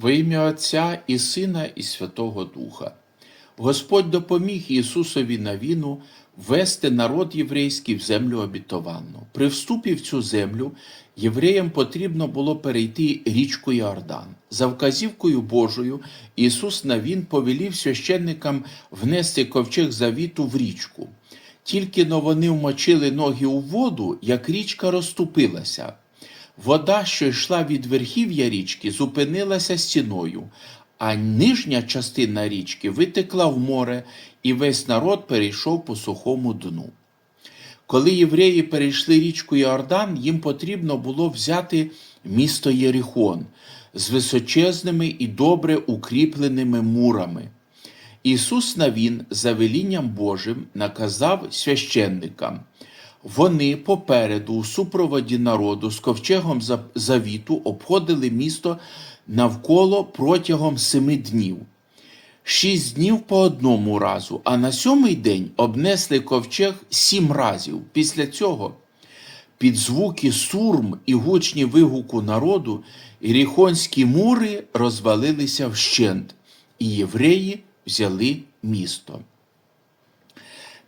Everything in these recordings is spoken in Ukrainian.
Во ім'я Отця і Сина, і Святого Духа. Господь допоміг Ісусові на війну ввести народ єврейський в землю обітованну. При вступі в цю землю євреям потрібно було перейти річку Йордан. За вказівкою Божою Ісус Навін повелів священникам внести ковчег завіту в річку. Тільки но вони вмочили ноги у воду, як річка розступилася. Вода, що йшла від верхів'я річки, зупинилася стіною, а нижня частина річки витекла в море, і весь народ перейшов по сухому дну. Коли євреї перейшли річку Йордан, їм потрібно було взяти місто Єрихон з височезними і добре укріпленими мурами. Ісус Навін за велінням Божим наказав священникам. Вони попереду у супроводі народу з ковчегом завіту обходили місто навколо протягом семи днів. Шість днів по одному разу, а на сьомий день обнесли ковчег сім разів. Після цього під звуки сурм і гучні вигуку народу іріхонські мури розвалилися вщент, і євреї взяли місто.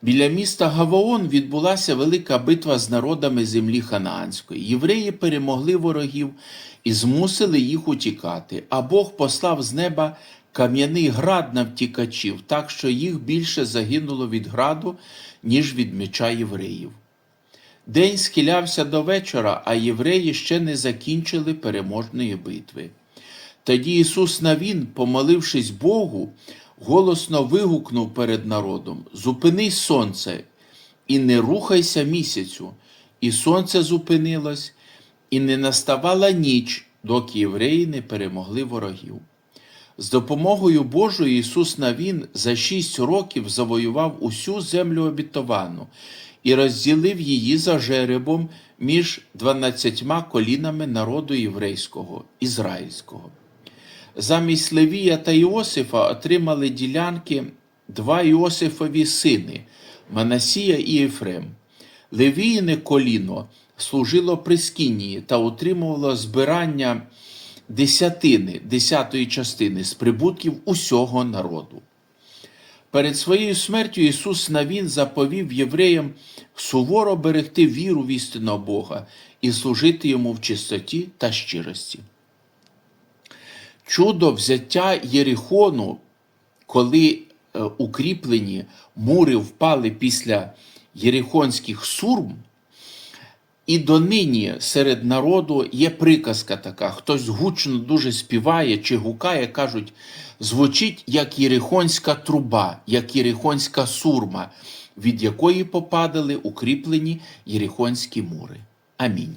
Біля міста Гаваон відбулася велика битва з народами землі Ханаанської. Євреї перемогли ворогів і змусили їх утікати, а Бог послав з неба кам'яний град на втікачів, так що їх більше загинуло від граду, ніж від меча євреїв. День схилявся до вечора, а євреї ще не закінчили переможної битви. Тоді Ісус Навін, помолившись Богу, голосно вигукнув перед народом: Зупинись сонце, і не рухайся місяцю. І сонце зупинилось, і не наставала ніч, доки євреї не перемогли ворогів. З допомогою Божою Ісус Навін за шість років завоював усю землю обітовану і розділив її за жеребом між дванадцятьма колінами народу єврейського, ізраїльського. Замість Левія та Іосифа отримали ділянки два Іосифові сини Манасія і Єфрем. Левіїне коліно служило при Скинії та утримувало збирання десятини, десятої частини з прибутків усього народу. Перед своєю смертю Ісус Навін заповів євреям суворо берегти віру в істинного Бога і служити йому в чистоті та щирості. Чудо взяття Єрихону, коли е, укріплені мури впали після єрихонських сурм, і донині серед народу є приказка така: хтось гучно дуже співає чи гукає, кажуть, звучить як єрихонська труба, як єрихонська сурма, від якої попадали укріплені єрихонські мури. Амінь.